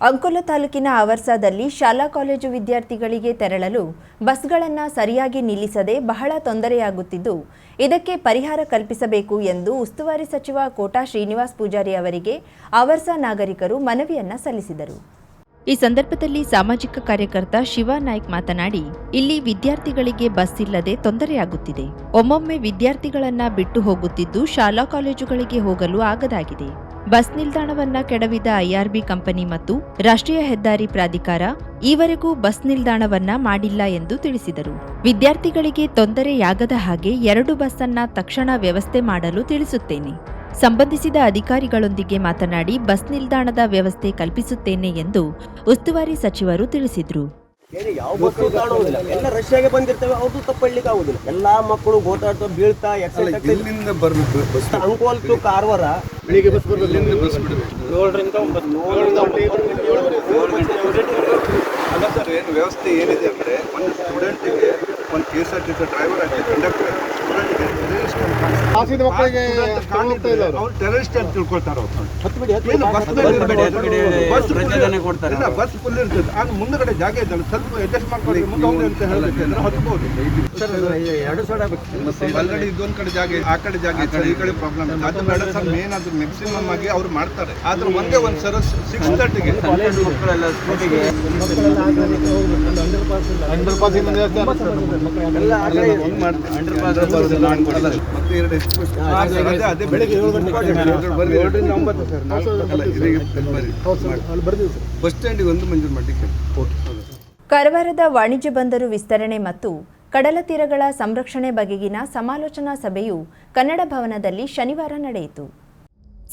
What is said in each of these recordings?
ಅಂಕೋಲ ತಾಲೂಕಿನ ಅವರ್ಸಾದಲ್ಲಿ ಶಾಲಾ ಕಾಲೇಜು ವಿದ್ಯಾರ್ಥಿಗಳಿಗೆ ತೆರಳಲು ಬಸ್ಗಳನ್ನು ಸರಿಯಾಗಿ ನಿಲ್ಲಿಸದೆ ಬಹಳ ತೊಂದರೆಯಾಗುತ್ತಿದ್ದು, ಇದಕ್ಕೆ ಪರಿಹಾರ ಕಲ್ಪಿಸಬೇಕು ಎಂದು ಉಸ್ತುವಾರಿ ಸಚಿವ ಕೋಟಾ ಶ್ರೀನಿವಾಸ್ ಪೂಜಾರಿ ಅವರಿಗೆ ಅವರ್ಸಾ ನಾಗರಿಕರು ಮನವಿಯನ್ನ ಸಲ್ಲಿಸಿದರು. ಈ ಸಂದರ್ಭದಲ್ಲಿ ಸಾಮಾಜಿಕ ಕಾರ್ಯಕರ್ತ ಶಿವ ನಾಯ್ಕ್ ಮಾತನಾಡಿ, ಇಲ್ಲಿ ವಿದ್ಯಾರ್ಥಿಗಳಿಗೆ ಬಸ್ ಇಲ್ಲದೆ ತೊಂದರೆಯಾಗುತ್ತಿದೆ. ಒಮ್ಮೊಮ್ಮೆ ವಿದ್ಯಾರ್ಥಿಗಳನ್ನ ಬಿಟ್ಟು ಹೋಗುತ್ತಿದ್ದು ಶಾಲಾ ಕಾಲೇಜುಗಳಿಗೆ ಹೋಗಲು ಆಗದಾಗಿದೆ. ಬಸ್ ನಿಲ್ದಾಣವನ್ನ ಕೆಡವಿದ ಐಆರ್ಬಿ ಕಂಪನಿ ಮತ್ತು ರಾಷ್ಟ್ರೀಯ ಹೆದ್ದಾರಿ ಪ್ರಾಧಿಕಾರ ಈವರೆಗೂ ಬಸ್ ನಿಲ್ದಾಣವನ್ನ ಮಾಡಿಲ್ಲ ಎಂದು ತಿಳಿಸಿದರು. ವಿದ್ಯಾರ್ಥಿಗಳಿಗೆ ತೊಂದರೆಯಾಗದ ಹಾಗೆ ಎರಡು ಬಸ್ ಅನ್ನ ತಕ್ಷಣ ವ್ಯವಸ್ಥೆ ಮಾಡಲು ತಿಳಿಸುತ್ತೇನೆ. ಸಂಬಂಧಿಸಿದ ಅಧಿಕಾರಿಗಳೊಂದಿಗೆ ಮಾತನಾಡಿ ಬಸ್ ನಿಲ್ದಾಣದ ವ್ಯವಸ್ಥೆ ಕಲ್ಪಿಸುತ್ತೇನೆ ಎಂದು ಉಸ್ತುವಾರಿ ಸಚಿವರು ತಿಳಿಸಿದರು. ಬೇರೆ ಯಾವ ಮಕ್ಕಳು ಕಾಣುವುದಿಲ್ಲ ಎಲ್ಲ ರಷ್ಯಾಗೆ ಬಂದಿರ್ತವೆ ಅವ್ರದ್ದು ತಪ್ಪಳ್ಳಿಕ್ಕೆ ಆಗುದಿಲ್ಲ. ಎಲ್ಲಾ ಮಕ್ಕಳು ಗೋತಾಡ್ತಾ ಬೀಳ್ತಾ ಎಲ್ಲಿಂದ ಬರ್ಬೇಕು ಬಸ್ ಅಂಕೋಲ್ ಟು ಕಾರವಾರ. ಬೆಳಿಗ್ಗೆ ಬಸ್ ಬಿಡಬೇಕು ಏಳರಿಂದ ಅಲ್ಲ ಸರ್ ಏನು ವ್ಯವಸ್ಥೆ ಏನಿದೆ ಅಂದರೆ ಒಂದು ಸ್ಟೂಡೆಂಟಿಗೆ ಒಂದು K S R T C driver ಆಗಲಿ ಕಂಡಕ್ಟರ್ ಸ್ಟೂಡೆಂಟ್ಗೆ ಟೆರರಿಸ್ಟ್ ಇಲ್ಲ ಅವ್ರು. ಟೆರರಿಸ್ಟ್ ಅಂತ ತಿಳ್ಕೊಳ್ತಾರೆ ಅವ್ರು. ಬಿಡಿ ಏನು ಬಸ್. ಬಸ್ ಪ್ರಚೋದನೆ ಕೊಡ್ತಾರೆ ಇಲ್ಲ ಬಸ್ ಫುಲ್ ಇರ್ತದೆ ಆಗ ಮುಂದಗಡೆ ಜಾಗ ಇದ್ದಲ್ಲ ಸ್ವಲ್ಪ ಅಡ್ಜಸ್ಟ್ ಮಾಡ್ಕೊಳ್ಳಿ ಮುಂದೆ ಹೋಗಿ ಅಂತ ಹೇಳಬೇಕಂದ್ರೆ ಹತ್ಬೋದು ಸರ್, ಎರಡು ಸೈಡ್ ಆಲ್ರೆಡಿ ಇದೊಂದು ಕಡೆ ಜಾಗ ಇದೆ, ಆ ಕಡೆ ಜಾಗ ಇದೆ, ಈ ಕಡೆ ಪ್ರಾಬ್ಲಮ್ ಅದು ಬೇಡ ಸರ್ ಮೇನ್ ಅದು ಮ್ಯಾಕ್ಸಿಮಮ್ ಆಗಿ ಅವ್ರು ಮಾಡ್ತಾರೆ ಆದ್ರೆ ಒಂದೇ ಒಂದು ಸರ್ ಸಿಕ್ಸ್ ತರ್ಟಿಗೆ ಕಾಲೇಜ್ ಮಕ್ಕಳೆಲ್ಲ ಸ್ಕೂಟಿಗೆ ಅಂಡರ್ ಪಾಸ್. ಎಲ್ಲ ಮಾಡ್ತೀನಿ ಮತ್ತೆ ಎರಡು ಅದೇ ಬೆಳಿಗ್ಗೆ ಏಳು ಗಂಟೆಗೆ ಏಳರಿಂದ ಒಂಬತ್ತು ಸರ್ ಬಸ್ ಸ್ಟ್ಯಾಂಡಿಗೆ ಒಂದು ಮಂಜೂರು ಮಾಡಲಿಕ್ಕೆ ಕಾರವಾರದ ವಾಣಿಜ್ಯ ಬಂದರು ವಿಸ್ತರಣೆ ಮತ್ತು ಕಡಲ ತೀರಗಳ ಸಂರಕ್ಷಣೆ ಬಗೆಗಿನ ಸಮಾಲೋಚನಾ ಸಭೆಯು ಕನ್ನಡ ಭವನದಲ್ಲಿ ಶನಿವಾರ ನಡೆಯಿತು.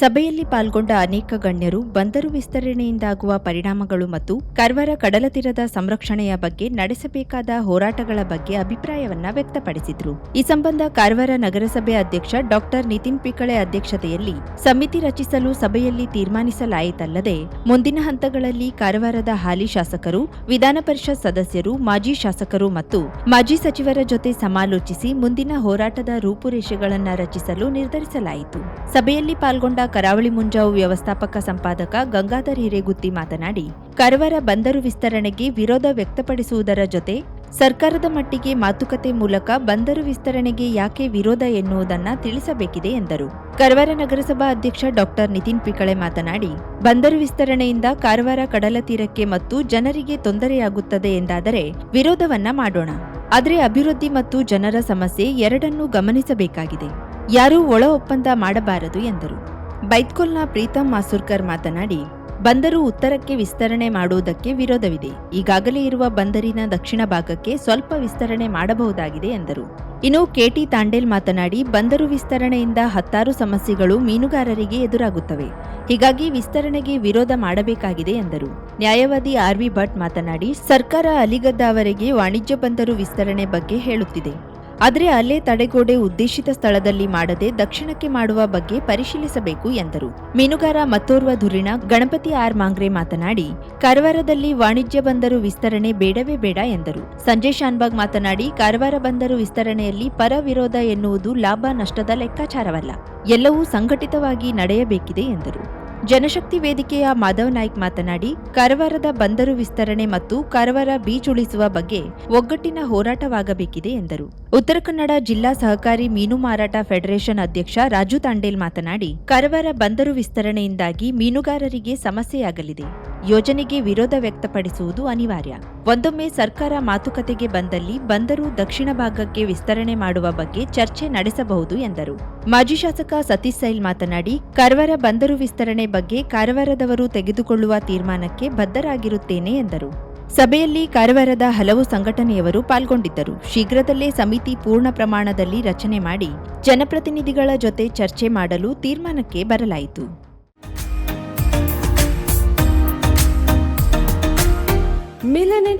ಸಭೆಯಲ್ಲಿ ಪಾಲ್ಗೊಂಡ ಅನೇಕ ಗಣ್ಯರು ಬಂದರು ವಿಸ್ತರಣೆಯಿಂದಾಗುವ ಪರಿಣಾಮಗಳು ಮತ್ತು ಕರ್ವರ ಕಡಲ ತೀರದ ಸಂರಕ್ಷಣೆಯ ಬಗ್ಗೆ ನಡೆಸಬೇಕಾದ ಹೋರಾಟಗಳ ಬಗ್ಗೆ ಅಭಿಪ್ರಾಯವನ್ನ ವ್ಯಕ್ತಪಡಿಸಿದ್ರು. ಈ ಸಂಬಂಧ ಕಾರವಾರ ನಗರಸಭೆ ಅಧ್ಯಕ್ಷ ಡಾಕ್ಟರ್ ನಿತಿನ್ ಪಿಕಳೆ ಅಧ್ಯಕ್ಷತೆಯಲ್ಲಿ ಸಮಿತಿ ರಚಿಸಲು ಸಭೆಯಲ್ಲಿ ತೀರ್ಮಾನಿಸಲಾಯಿತಲ್ಲದೆ, ಮುಂದಿನ ಹಂತಗಳಲ್ಲಿ ಕಾರವಾರದ ಹಾಲಿ ಶಾಸಕರು, ವಿಧಾನ ಪರಿಷತ್ ಸದಸ್ಯರು, ಮಾಜಿ ಶಾಸಕರು ಮತ್ತು ಮಾಜಿ ಸಚಿವರ ಜೊತೆ ಸಮಾಲೋಚಿಸಿ ಮುಂದಿನ ಹೋರಾಟದ ರೂಪುರೇಷೆಗಳನ್ನು ರಚಿಸಲು ನಿರ್ಧರಿಸಲಾಯಿತು. ಸಭೆಯಲ್ಲಿ ಪಾಲ್ಗೊಂಡ ಕರಾವಳಿ ಮುಂಜಾವು ವ್ಯವಸ್ಥಾಪಕ ಸಂಪಾದಕ ಗಂಗಾಧರ್ ಹಿರೇಗುತ್ತಿ ಮಾತನಾಡಿ, ಕರವರ ಬಂದರು ವಿಸ್ತರಣೆಗೆ ವಿರೋಧ ವ್ಯಕ್ತಪಡಿಸುವುದರ ಜೊತೆ ಸರ್ಕಾರದ ಮಟ್ಟಿಗೆ ಮಾತುಕತೆ ಮೂಲಕ ಬಂದರು ವಿಸ್ತರಣೆಗೆ ಯಾಕೆ ವಿರೋಧ ಎನ್ನುವುದನ್ನ ತಿಳಿಸಬೇಕಿದೆ ಎಂದರು. ಕರವಾರ ನಗರಸಭಾ ಅಧ್ಯಕ್ಷ ಡಾಕ್ಟರ್ ನಿತಿನ್ ಪಿಕಳೆ ಮಾತನಾಡಿ, ಬಂದರು ವಿಸ್ತರಣೆಯಿಂದ ಕಾರವಾರ ಕಡಲ ತೀರಕ್ಕೆ ಮತ್ತು ಜನರಿಗೆ ತೊಂದರೆಯಾಗುತ್ತದೆ ಎಂದಾದರೆ ವಿರೋಧವನ್ನ ಮಾಡೋಣ. ಆದರೆ ಅಭಿವೃದ್ಧಿ ಮತ್ತು ಜನರ ಸಮಸ್ಯೆ ಎರಡನ್ನೂ ಗಮನಿಸಬೇಕಾಗಿದೆ. ಯಾರೂ ಒಳ ಒಪ್ಪಂದ ಮಾಡಬಾರದು ಎಂದರು. ಬೈತ್ಕೋಲ್ನ ಪ್ರೀತಮ್ ಮಾಸೂರ್ಕರ್ ಮಾತನಾಡಿ, ಬಂದರು ಉತ್ತರಕ್ಕೆ ವಿಸ್ತರಣೆ ಮಾಡುವುದಕ್ಕೆ ವಿರೋಧವಿದೆ. ಈಗಾಗಲೇ ಇರುವ ಬಂದರಿನ ದಕ್ಷಿಣ ಭಾಗಕ್ಕೆ ಸ್ವಲ್ಪ ವಿಸ್ತರಣೆ ಮಾಡಬಹುದಾಗಿದೆ ಎಂದರು. ಇನ್ನು ಕೆಟಿ ತಾಂಡೇಲ್ ಮಾತನಾಡಿ, ಬಂದರು ವಿಸ್ತರಣೆಯಿಂದ ಹತ್ತಾರು ಸಮಸ್ಯೆಗಳು ಮೀನುಗಾರರಿಗೆ ಎದುರಾಗುತ್ತವೆ. ಹೀಗಾಗಿ ವಿಸ್ತರಣೆಗೆ ವಿರೋಧ ಮಾಡಬೇಕಾಗಿದೆ ಎಂದರು. ನ್ಯಾಯವಾದಿ ಆರ್ವಿ ಭಟ್ ಮಾತನಾಡಿ, ಸರ್ಕಾರ ಅಲಿಗದ್ದವರೆಗೆ ವಾಣಿಜ್ಯ ಬಂದರು ವಿಸ್ತರಣೆ ಬಗ್ಗೆ ಹೇಳುತ್ತಿದೆ. ಆದರೆ ಅಲ್ಲೇ ತಡೆಗೋಡೆ ಉದ್ದೇಶಿತ ಸ್ಥಳದಲ್ಲಿ ಮಾಡದೆ ದಕ್ಷಿಣಕ್ಕೆ ಮಾಡುವ ಬಗ್ಗೆ ಪರಿಶೀಲಿಸಬೇಕು ಎಂದರು. ಮೀನುಗಾರ ಮತ್ತೋರ್ವ ಧುರಿಣ, ಗಣಪತಿ ಆರ್ ಮಾಂಗ್ರೆ ಮಾತನಾಡಿ, ಕಾರವಾರದಲ್ಲಿ ವಾಣಿಜ್ಯ ಬಂದರು ವಿಸ್ತರಣೆ ಬೇಡವೇ ಬೇಡ ಎಂದರು. ಸಂಜಯ್ ಶಾನ್ಬಾಗ್ ಮಾತನಾಡಿ, ಕಾರವಾರ ಬಂದರು ವಿಸ್ತರಣೆಯಲ್ಲಿ ಪರ ವಿರೋಧ ಎನ್ನುವುದು ಲಾಭ ನಷ್ಟದ ಲೆಕ್ಕಾಚಾರವಲ್ಲ. ಎಲ್ಲವೂ ಸಂಘಟಿತವಾಗಿ ನಡೆಯಬೇಕಿದೆ ಎಂದರು. ಜನಶಕ್ತಿ ವೇದಿಕೆಯ ಮಾಧವ್ ನಾಯ್ಕ್ ಮಾತನಾಡಿ, ಕಾರವಾರದ ಬಂದರು ವಿಸ್ತರಣೆ ಮತ್ತು ಕಾರವಾರ ಬೀಚ್ ಉಳಿಸುವ ಬಗ್ಗೆ ಒಗ್ಗಟ್ಟಿನ ಹೋರಾಟವಾಗಬೇಕಿದೆ ಎಂದರು. ಉತ್ತರ ಕನ್ನಡ ಜಿಲ್ಲಾ ಸಹಕಾರಿ ಮೀನು ಮಾರಾಟ ಫೆಡರೇಷನ್ ಅಧ್ಯಕ್ಷ ರಾಜು ತಾಂಡೇಲ್ ಮಾತನಾಡಿ, ಕಾರವಾರ ಬಂದರು ವಿಸ್ತರಣೆಯಿಂದಾಗಿ ಮೀನುಗಾರರಿಗೆ ಸಮಸ್ಯೆಯಾಗಲಿದೆ. ಯೋಜನೆಗೆ ವಿರೋಧ ವ್ಯಕ್ತಪಡಿಸುವುದು ಅನಿವಾರ್ಯ. ಒಂದೊಮ್ಮೆ ಸರ್ಕಾರ ಮಾತುಕತೆಗೆ ಬಂದಲ್ಲಿ ಬಂದರು ದಕ್ಷಿಣ ಭಾಗಕ್ಕೆ ವಿಸ್ತರಣೆ ಮಾಡುವ ಬಗ್ಗೆ ಚರ್ಚೆ ನಡೆಸಬಹುದು ಎಂದರು. ಮಾಜಿ ಶಾಸಕ ಸತೀಶ್ ಸೈಲ್ ಮಾತನಾಡಿ, ಕಾರವಾರ ಬಂದರು ವಿಸ್ತರಣೆ ಬಗ್ಗೆ ಕಾರವಾರದವರು ತೆಗೆದುಕೊಳ್ಳುವ ತೀರ್ಮಾನಕ್ಕೆ ಬದ್ಧರಾಗಿರುತ್ತೇನೆ ಎಂದರು. ಸಭೆಯಲ್ಲಿ ಕಾರವಾರದ ಹಲವು ಸಂಘಟನೆಯವರು ಪಾಲ್ಗೊಂಡಿದ್ದರು. ಶೀಘ್ರದಲ್ಲೇ ಸಮಿತಿ ಪೂರ್ಣ ಪ್ರಮಾಣದಲ್ಲಿ ರಚನೆ ಮಾಡಿ ಜನಪ್ರತಿನಿಧಿಗಳ ಜೊತೆ ಚರ್ಚೆ ಮಾಡಲು ತೀರ್ಮಾನಕ್ಕೆ ಬರಲಾಯಿತು.